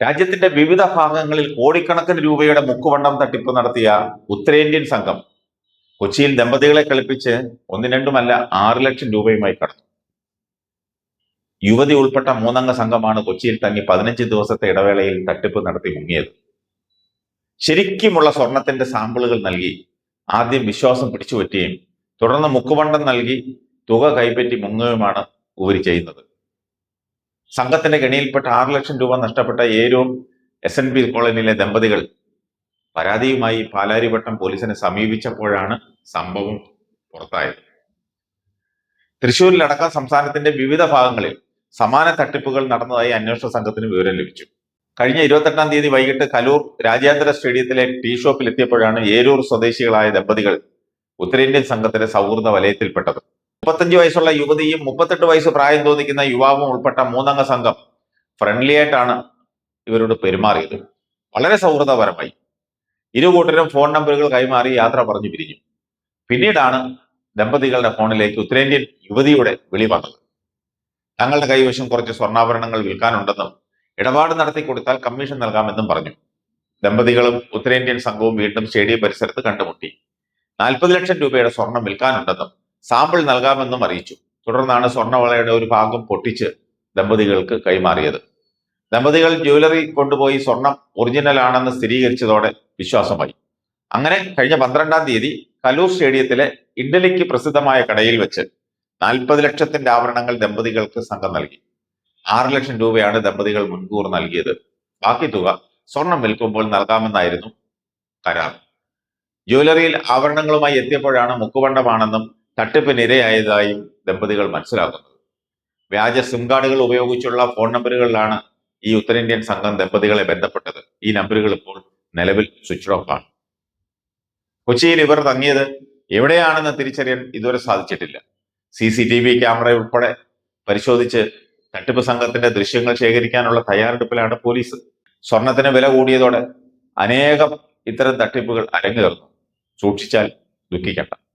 രാജ്യത്തിന്റെ വിവിധ ഭാഗങ്ങളിൽ കോടിക്കണക്കിന് രൂപയുടെ മുക്കുവണ്ണം തട്ടിപ്പ് നടത്തിയ ഉത്തരേന്ത്യൻ സംഘം കൊച്ചിയിൽ ദമ്പതികളെ കളിപ്പിച്ച് ഒന്നും രണ്ടുമല്ല ആറ് ലക്ഷം രൂപയുമായി കടന്നു. യുവതി ഉൾപ്പെട്ട മൂന്നംഗ സംഘമാണ് കൊച്ചിയിൽ തങ്ങി പതിനഞ്ച് ദിവസത്തെ ഇടവേളയിൽ തട്ടിപ്പ് നടത്തി മുങ്ങിയത്. ശരിക്കുമുള്ള സ്വർണത്തിന്റെ സാമ്പിളുകൾ നൽകി ആദ്യം വിശ്വാസം പിടിച്ചുപറ്റുകയും തുടർന്ന് മുക്കുവണ്ടം നൽകി തുക കൈപ്പറ്റി മുങ്ങുകയുമാണ് ഇവർ ചെയ്യുന്നത്. സംഘത്തിന്റെ കെണിയിൽപ്പെട്ട ആറ് ലക്ഷം രൂപ നഷ്ടപ്പെട്ട ഏരൂർ എസ് എൻ പി കോളനിയിലെ ദമ്പതികൾ പരാതിയുമായി പാലാരിവട്ടം പോലീസിനെ സമീപിച്ചപ്പോഴാണ് സംഭവം പുറത്തായത്. തൃശൂരിലടക്കം സംസ്ഥാനത്തിന്റെ വിവിധ ഭാഗങ്ങളിൽ സമാന തട്ടിപ്പുകൾ നടന്നതായി അന്വേഷണ സംഘത്തിന് വിവരം ലഭിച്ചു. കഴിഞ്ഞ ഇരുപത്തെട്ടാം തീയതി വൈകിട്ട് കലൂർ രാജ്യാന്തര സ്റ്റേഡിയത്തിലെ ടീ ഷോപ്പിൽ എത്തിയപ്പോഴാണ് ഏരൂർ സ്വദേശികളായ ദമ്പതികൾ ഉത്തരേന്ത്യൻ സംഘത്തിന്റെ സൗഹൃദ വലയത്തിൽപ്പെട്ടത്. മുപ്പത്തഞ്ച് വയസ്സുള്ള യുവതിയും മുപ്പത്തെട്ട് വയസ്സ് പ്രായം തോന്നിക്കുന്ന യുവാവും ഉൾപ്പെട്ട മൂന്നംഗ സംഘം ഫ്രണ്ട്ലി ആയിട്ടാണ് ഇവരോട് പെരുമാറിയത്. വളരെ സൗഹൃദപരമായി. ഇരു കൂട്ടരും ഫോൺ നമ്പറുകൾ കൈമാറി യാത്ര പറഞ്ഞു പിരിഞ്ഞു. പിന്നീടാണ് ദമ്പതികളുടെ ഫോണിലേക്ക് ഉത്തരേന്ത്യൻ യുവതിയുടെ വിളി വന്നത്. തങ്ങളുടെ കൈവശം കുറച്ച് സ്വർണാഭരണങ്ങൾ വിൽക്കാനുണ്ടെന്നും ഇടപാട് നടത്തി കൊടുത്താൽ കമ്മീഷൻ നൽകാമെന്നും പറഞ്ഞു. ദമ്പതികളും ഉത്തരേന്ത്യൻ സംഘവും വീണ്ടും സ്റ്റേഡിയം പരിസരത്ത് കണ്ടുമുട്ടി. നാൽപ്പത് ലക്ഷം രൂപയുടെ സ്വർണം വിൽക്കാനുണ്ടെന്നും സാമ്പിൾ നൽകാമെന്നും അറിയിച്ചു. തുടർന്നാണ് സ്വർണവളയുടെ ഒരു ഭാഗം പൊട്ടിച്ച് ദമ്പതികൾക്ക് കൈമാറിയത്. ദമ്പതികൾ ജ്വല്ലറി കൊണ്ടുപോയി സ്വർണം ഒറിജിനൽ ആണെന്ന് സ്ഥിരീകരിച്ചതോടെ വിശ്വാസമായി. അങ്ങനെ കഴിഞ്ഞ പന്ത്രണ്ടാം തീയതി കലൂർ സ്റ്റേഡിയത്തിലെ ഇഡ്ഡലിക്ക് പ്രസിദ്ധമായ കടയിൽ വെച്ച് നാൽപ്പത് ലക്ഷത്തിന്റെ ആഭരണങ്ങൾ ദമ്പതികൾക്ക് സംഘം നൽകി. ആറ് ലക്ഷം രൂപയാണ് ദമ്പതികൾ മുൻകൂർ നൽകിയത്. ബാക്കി തുക സ്വർണം വിൽക്കുമ്പോൾ നൽകാമെന്നായിരുന്നു കരാർ. ജ്വല്ലറിയിൽ ആഭരണങ്ങളുമായി എത്തിയപ്പോഴാണ് മുക്കുവണ്ടമാണെന്നും തട്ടിപ്പിന് ഇരയായതായും ദമ്പതികൾ മനസ്സിലാക്കുന്നത് വ്യാജ സിം കാർഡുകൾ ഉപയോഗിച്ചുള്ള ഫോൺ നമ്പറുകളിലാണ് ഈ ഉത്തരേന്ത്യൻ സംഘം ദമ്പതികളെ ബന്ധപ്പെട്ടത്. ഈ നമ്പറുകൾ ഇപ്പോൾ നിലവിൽ സ്വിച്ച് ഓഫ് ആണ്. കൊച്ചിയിൽ ഇവർ തങ്ങിയത് എവിടെയാണെന്ന് തിരിച്ചറിയാൻ ഇതുവരെ സാധിച്ചിട്ടില്ല. C C T V camera ഉൾപ്പെടെ പരിശോധിച്ച് തട്ടിപ്പ് സംഘത്തിന്റെ ദൃശ്യങ്ങൾ ശേഖരിക്കാനുള്ള തയ്യാറെടുപ്പിലാണ് പോലീസ്. സ്വർണത്തിന് വില കൂടിയതോടെ അനേകം ഇത്തരം തട്ടിപ്പുകൾ അരങ്ങേറുന്നു. സൂക്ഷിച്ചാൽ ദുഃഖിക്കണ്ട.